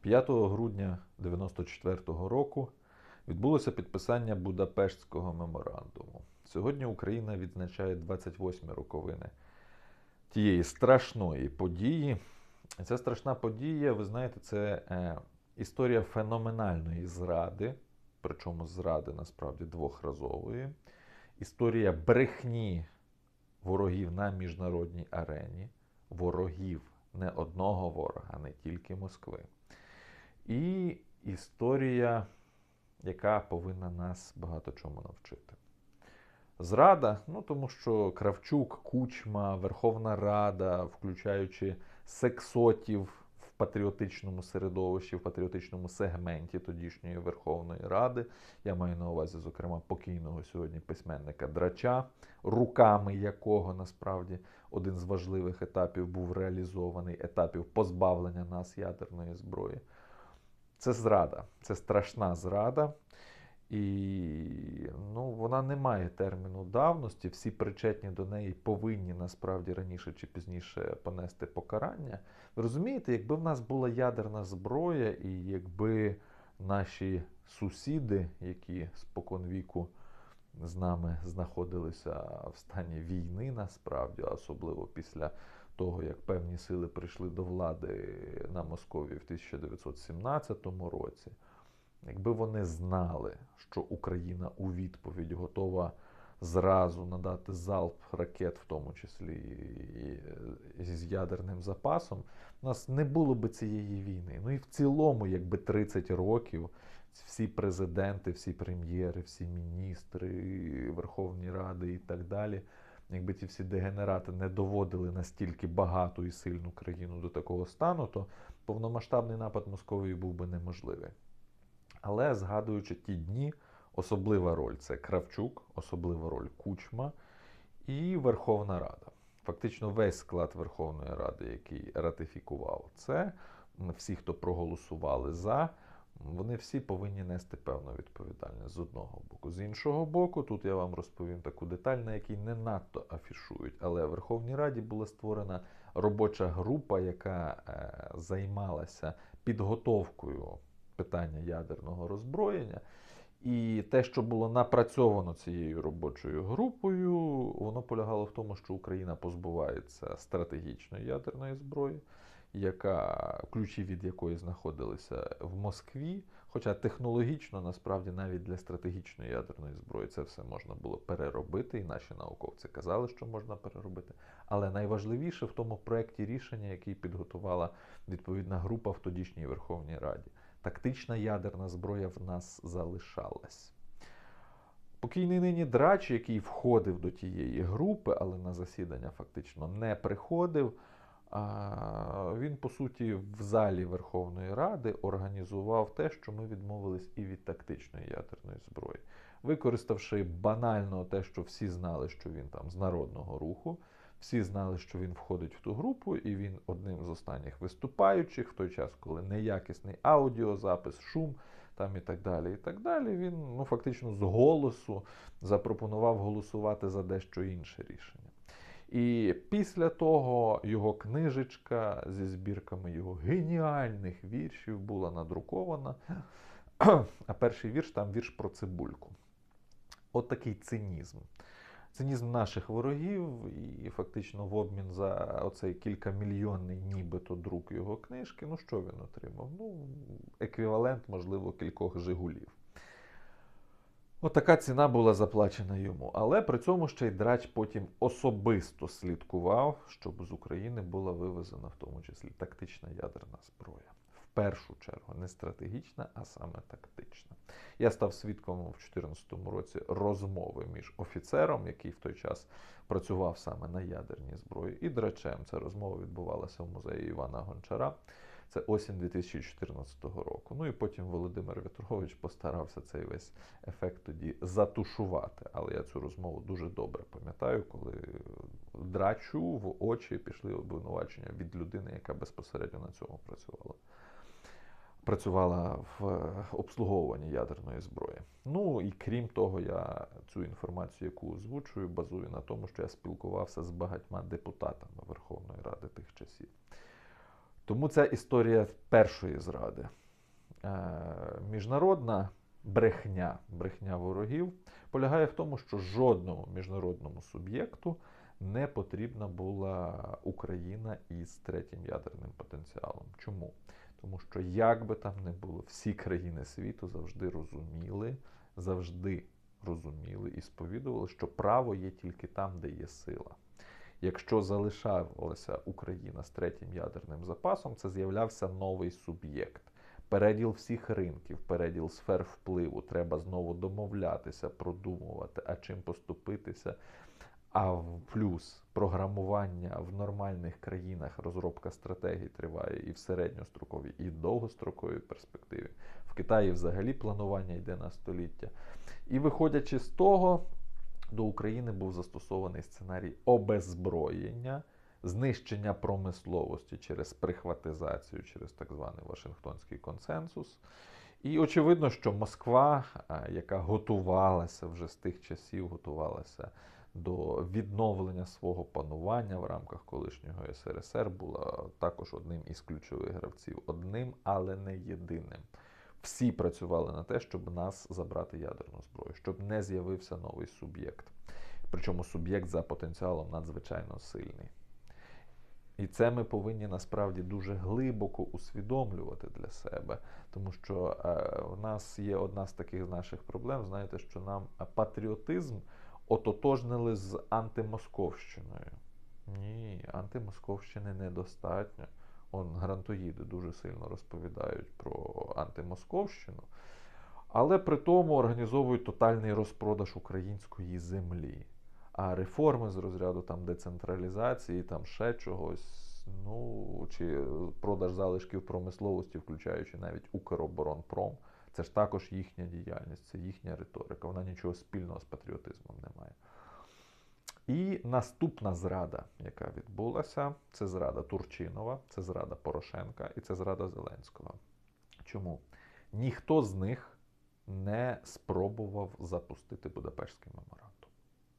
5 грудня 1994 року відбулося підписання Будапештського меморандуму. Сьогодні Україна відзначає 28 роковини тієї страшної події. І Ця страшна подія, ви знаєте, це е, історія феноменальної зради, причому зради насправді двохразової, історія брехні ворогів на міжнародній арені, ворогів не одного ворога, не тільки Москви. І історія, яка повинна нас багато чому навчити. Зрада, ну тому що Кравчук, Кучма, Верховна Рада, включаючи сексотів в патріотичному середовищі, в патріотичному сегменті тодішньої Верховної Ради. Я маю на увазі, зокрема, покійного сьогодні письменника Драча, руками якого насправді один з важливих етапів був реалізований етапів позбавлення нас ядерної зброї. Це зрада, це страшна зрада. І ну, вона не має терміну давності. Всі причетні до неї повинні насправді раніше чи пізніше понести покарання. Ви розумієте, якби в нас була ядерна зброя, і якби наші сусіди, які спокон віку з нами знаходилися в стані війни, насправді, особливо після того, як певні сили прийшли до влади на Московії в 1917 році. Якби вони знали, що Україна у відповідь готова зразу надати залп ракет, в тому числі і з ядерним запасом, у нас не було би цієї війни. Ну і в цілому, якби 30 років всі президенти, всі прем'єри, всі міністри, Верховні Ради і так далі, якби ті всі дегенерати не доводили настільки багату і сильну країну до такого стану, то повномасштабний напад Московії був би неможливий. Але згадуючи ті дні, особлива роль це Кравчук, особлива роль Кучма і Верховна Рада. Фактично весь склад Верховної Ради, який ратифікував це, всі, хто проголосували за, вони всі повинні нести певну відповідальність з одного боку. З іншого боку, тут я вам розповім таку деталь, на якій не надто афішують. Але в Верховній Раді була створена робоча група, яка е, займалася підготовкою питання ядерного роззброєння. І те, що було напрацьовано цією робочою групою, воно полягало в тому, що Україна позбувається стратегічної ядерної зброї, яка ключі від якої знаходилися в Москві. Хоча технологічно, насправді, навіть для стратегічної ядерної зброї це все можна було переробити, і наші науковці казали, що можна переробити. Але найважливіше в тому проєкті рішення, який підготувала відповідна група в тодішній Верховній Раді тактична ядерна зброя в нас залишалась. Покійний нині драч, який входив до тієї групи, але на засідання фактично не приходив. Він, по суті, в залі Верховної Ради організував те, що ми відмовились і від тактичної ядерної зброї, використавши банально те, що всі знали, що він там з народного руху. Всі знали, що він входить в ту групу, і він одним з останніх виступаючих в той час, коли неякісний аудіозапис, шум там і так далі. І так далі. Він ну, фактично з голосу запропонував голосувати за дещо інше рішення. І після того його книжечка зі збірками його геніальних віршів була надрукована. А перший вірш там вірш про цибульку. От такий цинізм цинізм наших ворогів, і фактично в обмін за оцей кількамільйонний нібито друк його книжки, ну що він отримав? Ну, еквівалент, можливо, кількох Жигулів. Отака ціна була заплачена йому. Але при цьому ще й драч потім особисто слідкував, щоб з України була вивезена в тому числі тактична ядерна зброя В першу чергу не стратегічна, а саме тактична. Я став свідком у 2014 році розмови між офіцером, який в той час працював саме на ядерній зброї, і драчем. Ця розмова відбувалася в музеї Івана Гончара. Це осінь 2014 року. Ну і потім Володимир В'ятрович постарався цей весь ефект тоді затушувати. Але я цю розмову дуже добре пам'ятаю, коли драчу в очі пішли обвинувачення від людини, яка безпосередньо на цьому працювала працювала в е, обслуговуванні ядерної зброї. Ну і крім того, я цю інформацію, яку озвучую, базую на тому, що я спілкувався з багатьма депутатами Верховної Ради тих часів. Тому ця історія першої зради. Е, Міжнародна брехня, брехня ворогів полягає в тому, що жодному міжнародному суб'єкту не потрібна була Україна із третім ядерним потенціалом. Чому? Тому що як би там не було, всі країни світу завжди розуміли, завжди розуміли і сповідували, що право є тільки там, де є сила. Якщо залишалася Україна з третім ядерним запасом, це з'являвся новий суб'єкт. Переділ всіх ринків, переділ сфер впливу. Треба знову домовлятися, продумувати, а чим поступитися. А в плюс програмування в нормальних країнах розробка стратегій триває і в середньостроковій, і в довгостроковій перспективі. В Китаї взагалі планування йде на століття. І виходячи з того, до України був застосований сценарій обеззброєння, знищення промисловості через прихватизацію, через так званий Вашингтонський консенсус. І очевидно, що Москва, яка готувалася вже з тих часів, готувалася до відновлення свого панування в рамках колишнього СРСР, була також одним із ключових гравців. Одним, але не єдиним. Всі працювали на те, щоб нас забрати ядерну зброю, щоб не з'явився новий суб'єкт. Причому суб'єкт за потенціалом надзвичайно сильний. І це ми повинні насправді дуже глибоко усвідомлювати для себе, тому що е, у нас є одна з таких наших проблем. Знаєте, що нам патріотизм ототожнили з антимосковщиною. Ні, антимосковщини недостатньо. Он грантоїди дуже сильно розповідають про антимосковщину, але при тому організовують тотальний розпродаж української землі. А реформи з розряду там децентралізації, там ще чогось, ну чи продаж залишків промисловості, включаючи навіть Укроборонпром, це ж також їхня діяльність, це їхня риторика. Вона нічого спільного з патріотизмом не має. І наступна зрада, яка відбулася, це зрада Турчинова, це зрада Порошенка і це зрада Зеленського. Чому? Ніхто з них не спробував запустити Будапештський меморандум.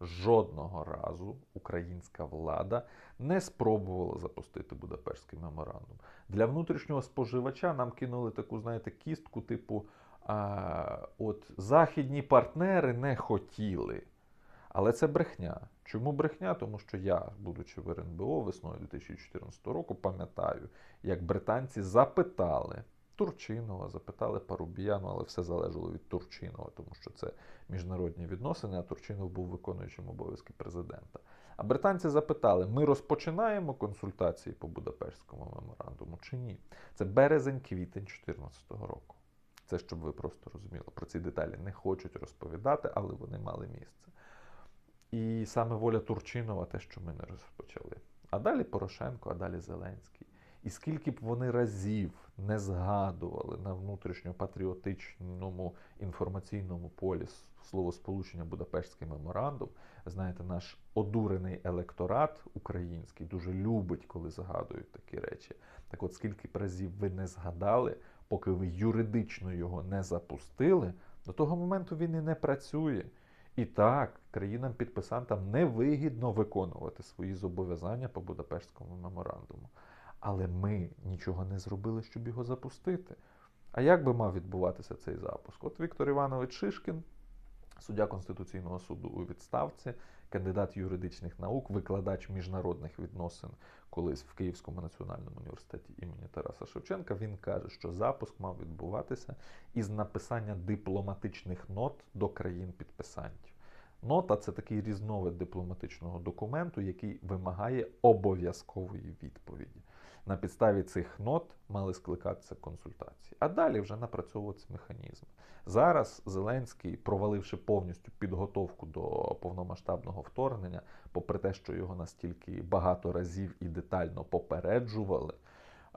Жодного разу українська влада не спробувала запустити Будапештський меморандум. Для внутрішнього споживача нам кинули таку, знаєте, кістку, типу, а, от західні партнери не хотіли. Але це брехня. Чому брехня? Тому що я, будучи в РНБО весною 2014 року, пам'ятаю, як британці запитали Турчинова, запитали Парубіяну, але все залежало від Турчинова, тому що це міжнародні відносини, а Турчинов був виконуючим обов'язки президента. А британці запитали: ми розпочинаємо консультації по Будапештському меморандуму чи ні? Це березень-квітень 2014 року. Це щоб ви просто розуміли. Про ці деталі не хочуть розповідати, але вони мали місце. І саме воля Турчинова, те, що ми не розпочали. А далі Порошенко, а далі Зеленський. І скільки б вони разів не згадували на внутрішньопатріотичному інформаційному полі словосполучення Будапештський меморандум, знаєте, наш одурений електорат український дуже любить, коли згадують такі речі. Так от, скільки б разів ви не згадали, поки ви юридично його не запустили, до того моменту він і не працює. І так, країнам-підписантам невигідно виконувати свої зобов'язання по Будапештському меморандуму. Але ми нічого не зробили, щоб його запустити. А як би мав відбуватися цей запуск? От Віктор Іванович Шишкін, суддя Конституційного суду у відставці, кандидат юридичних наук, викладач міжнародних відносин колись в Київському національному університеті імені Тараса Шевченка, він каже, що запуск мав відбуватися із написання дипломатичних нот до країн-підписантів. Нота це такий різновид дипломатичного документу, який вимагає обов'язкової відповіді. На підставі цих нот мали скликатися консультації, а далі вже напрацьовуватися механізми. Зараз Зеленський, проваливши повністю підготовку до повномасштабного вторгнення, попри те, що його настільки багато разів і детально попереджували,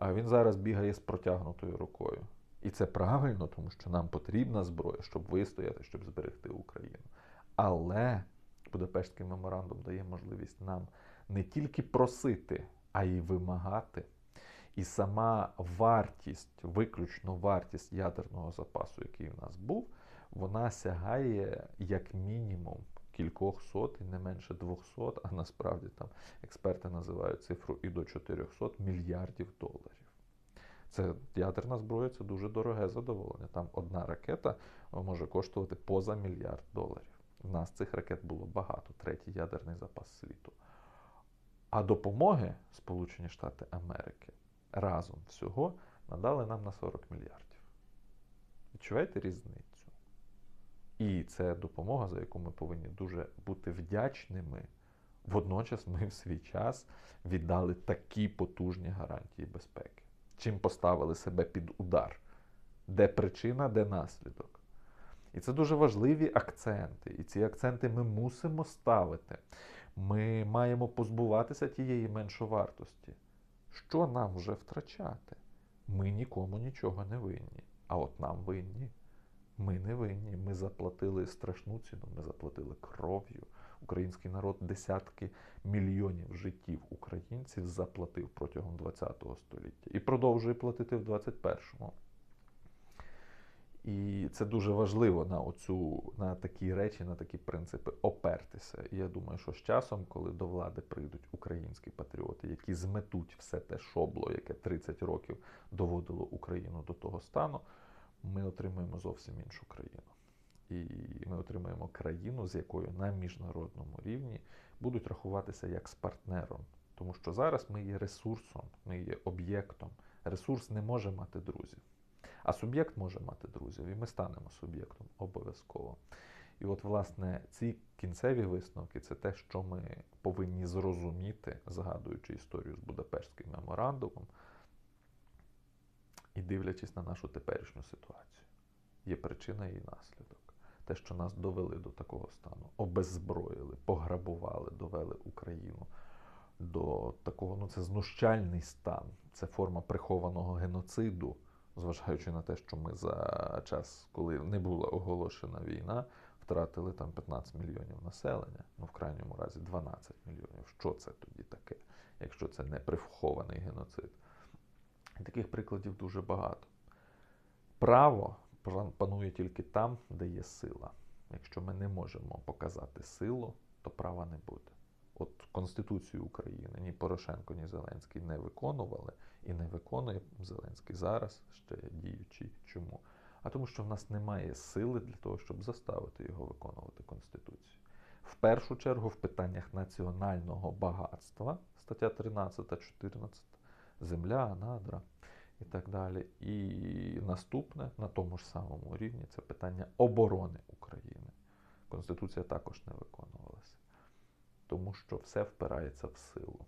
він зараз бігає з протягнутою рукою. І це правильно, тому що нам потрібна зброя, щоб вистояти, щоб зберегти Україну. Але Будапештський меморандум дає можливість нам не тільки просити, а й вимагати. І сама вартість, виключно вартість ядерного запасу, який в нас був, вона сягає як мінімум кількох сот, і не менше 200, а насправді там експерти називають цифру і до 400 мільярдів доларів. Це ядерна зброя, це дуже дороге задоволення. Там одна ракета може коштувати поза мільярд доларів. У нас цих ракет було багато, третій ядерний запас світу. А допомоги Сполучені Штати Америки разом всього надали нам на 40 мільярдів. Відчуваєте різницю? І це допомога, за яку ми повинні дуже бути вдячними. Водночас ми в свій час віддали такі потужні гарантії безпеки. Чим поставили себе під удар? Де причина, де наслідок? І це дуже важливі акценти. І ці акценти ми мусимо ставити. Ми маємо позбуватися тієї меншовартості. Що нам вже втрачати? Ми нікому нічого не винні. А от нам винні. Ми не винні. Ми заплатили страшну ціну, ми заплатили кров'ю. Український народ десятки мільйонів життів українців заплатив протягом ХХ століття і продовжує платити в 21-му. І це дуже важливо на оцю, на такі речі, на такі принципи опертися. І я думаю, що з часом, коли до влади прийдуть українські патріоти, які зметуть все те шобло, яке 30 років доводило Україну до того стану, ми отримаємо зовсім іншу країну. І ми отримаємо країну, з якою на міжнародному рівні будуть рахуватися як з партнером. Тому що зараз ми є ресурсом, ми є об'єктом. Ресурс не може мати друзів. А суб'єкт може мати друзів, і ми станемо суб'єктом обов'язково. І от, власне, ці кінцеві висновки це те, що ми повинні зрозуміти, згадуючи історію з Будапештським меморандумом і дивлячись на нашу теперішню ситуацію. Є причина і наслідок. Те, що нас довели до такого стану, обеззброїли, пограбували, довели Україну до такого, ну це знущальний стан, це форма прихованого геноциду зважаючи на те, що ми за час, коли не була оголошена війна, втратили там 15 мільйонів населення, ну в крайньому разі 12 мільйонів. Що це тоді таке, якщо це не прихований геноцид? І таких прикладів дуже багато. Право панує тільки там, де є сила. Якщо ми не можемо показати силу, то права не буде. От Конституцію України ні Порошенко, ні Зеленський не виконували і не виконує Зеленський зараз ще діючий. Чому? А тому, що в нас немає сили для того, щоб заставити його виконувати Конституцію. В першу чергу в питаннях національного багатства, стаття 13, 14, земля, надра і так далі. І наступне на тому ж самому рівні це питання оборони України. Конституція також не виконувалася тому що все впирається в силу.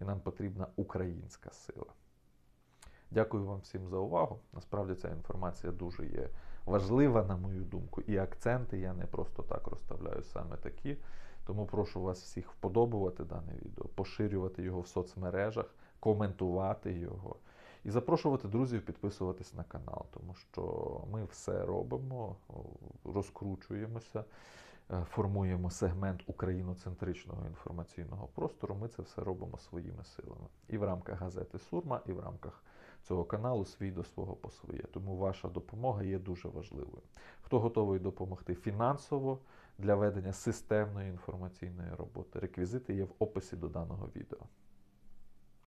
І нам потрібна українська сила. Дякую вам всім за увагу. Насправді ця інформація дуже є важлива, на мою думку, і акценти я не просто так розставляю саме такі. Тому прошу вас всіх вподобувати дане відео, поширювати його в соцмережах, коментувати його і запрошувати друзів підписуватись на канал, тому що ми все робимо, розкручуємося. Е, формуємо сегмент україноцентричного інформаційного простору, ми це все робимо своїми силами. І в рамках газети Сурма, і в рамках цього каналу свій до свого по своє. Тому ваша допомога є дуже важливою. Хто готовий допомогти фінансово для ведення системної інформаційної роботи? Реквізити є в описі до даного відео.